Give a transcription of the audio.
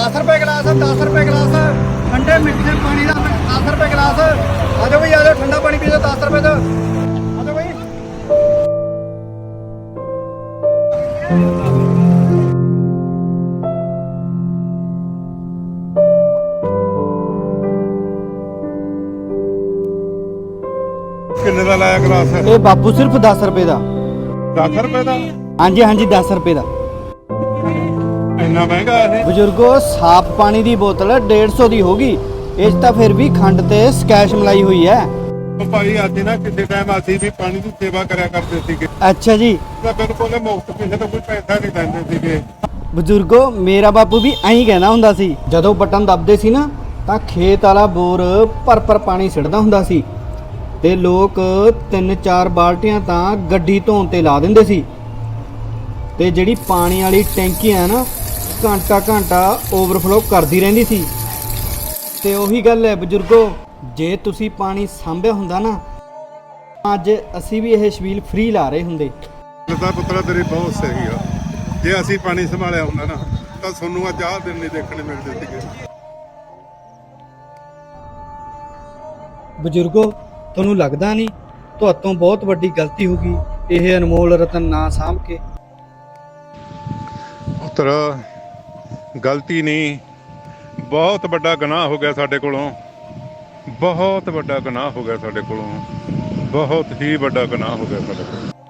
10 ਰੁਪਏ ਗਲਾਸ 10 ਰੁਪਏ ਗਲਾਸ ਠੰਡੇ ਮਿੱਠੇ ਪਾਣੀ ਦਾ 10 ਰੁਪਏ ਗਲਾਸ ਆ ਜਾਓ ਬਈ ਆ ਜਾਓ ਠੰਡਾ ਪਾਣੀ ਪੀ ਲਓ 10 ਰੁਪਏ ਦਾ ਆ ਜਾਓ ਬਈ ਕਿੰਨੇ ਦਾ ਲਾਇਆ ਗਲਾਸ ਇਹ ਬਾਪੂ ਸਿਰਫ 10 ਰੁਪਏ ਦਾ 10 ਰੁਪਏ ਦਾ ਹਾਂਜੀ ਹਾਂਜੀ 10 ਰੁਪਏ ਦਾ ਇੰਨਾ ਮਹਿੰਗਾ ਇਹ? ਬਜ਼ੁਰਗੋ ਸਾਫ਼ ਪਾਣੀ ਦੀ ਬੋਤਲ 150 ਦੀ ਹੋਗੀ ਇਸ ਤਾਂ ਫਿਰ ਵੀ ਖੰਡ ਤੇ ਸਕੈਸ਼ ਮਲਾਈ ਹੋਈ ਹੈ। ਉਹ ਭਾਈ ਅੱਜ ਨਾ ਕਿਸੇ ਟਾਈਮ ਅਸੀਂ ਵੀ ਪਾਣੀ ਦੀ ਸੇਵਾ ਕਰਿਆ ਕਰਦੇ ਸੀਗੇ। ਅੱਛਾ ਜੀ। ਤਾਂ ਬਿਲਕੁਲ ਮੁਫਤ ਕਿਸੇ ਤੋਂ ਕੋਈ ਪੈਸਾ ਨਹੀਂ ਲੈਂਦੇ ਸੀਗੇ। ਬਜ਼ੁਰਗੋ ਮੇਰਾ ਬਾਪੂ ਵੀ ਐਂ ਕਹਿੰਦਾ ਹੁੰਦਾ ਸੀ ਜਦੋਂ ਬਟਨ ਦੱਬਦੇ ਸੀ ਨਾ ਤਾਂ ਖੇਤ ਵਾਲਾ ਬੋਰ ਭਰ ਭਰ ਪਾਣੀ ਸਿੱਟਦਾ ਹੁੰਦਾ ਸੀ। ਤੇ ਲੋਕ ਤਿੰਨ ਚਾਰ ਬਾਲਟੀਆਂ ਤਾਂ ਗੱਡੀ ਧੋਣ ਤੇ ਲਾ ਦਿੰਦੇ ਸੀ। ਤੇ ਜਿਹੜੀ ਪਾਣੀ ਵਾਲੀ ਟੈਂਕੀ ਆ ਨਾ ਘੰਟਾ ਘੰਟਾ ਓਵਰਫਲੋ ਕਰਦੀ ਰਹਿੰਦੀ ਸੀ। ਤੇ ਉਹੀ ਗੱਲ ਹੈ ਬਜ਼ੁਰਗੋ ਜੇ ਤੁਸੀਂ ਪਾਣੀ ਸਾਂਭਿਆ ਹੁੰਦਾ ਨਾ ਅੱਜ ਅਸੀਂ ਵੀ ਇਹ ਛਬੀਲ ਫ੍ਰੀ ਲਾ ਰਹੇ ਹੁੰਦੇ। ਲਤਾ ਪੁੱਤਰਾ ਤੇਰੀ ਬਹੁਤ ਸਹੀ ਆ। ਜੇ ਅਸੀਂ ਪਾਣੀ ਸੰਭਾਲਿਆ ਹੁੰਦਾ ਨਾ ਤਾਂ ਤੁਹਾਨੂੰ ਅੱਜ ਆਹ ਦਿਨ ਨਹੀਂ ਦੇਖਣੇ ਮਿਲਦੇ ਸੀਗੇ। ਬਜ਼ੁਰਗੋ ਤੁਹਾਨੂੰ ਲੱਗਦਾ ਨਹੀਂ ਤੁਹਾਤੋਂ ਬਹੁਤ ਵੱਡੀ ਗਲਤੀ ਹੋ ਗਈ ਇਹ ਅਨਮੋਲ ਰਤਨ ਨਾ ਸਾਂਭ ਕੇ। ਪੁੱਤਰ ਗਲਤੀ ਨਹੀਂ। ਬਹੁਤ ਵੱਡਾ ਗੁਨਾਹ ਹੋ ਗਿਆ ਸਾਡੇ ਕੋਲੋਂ। ਬਹੁਤ ਵੱਡਾ ਗੁਨਾਹ ਹੋ ਗਿਆ ਸਾਡੇ ਕੋਲੋਂ। ਬਹੁਤ ਹੀ ਵੱਡਾ ਗੁਨਾਹ ਹੋ ਗਿਆ ਸਾਡੇ ਕੋਲੋਂ।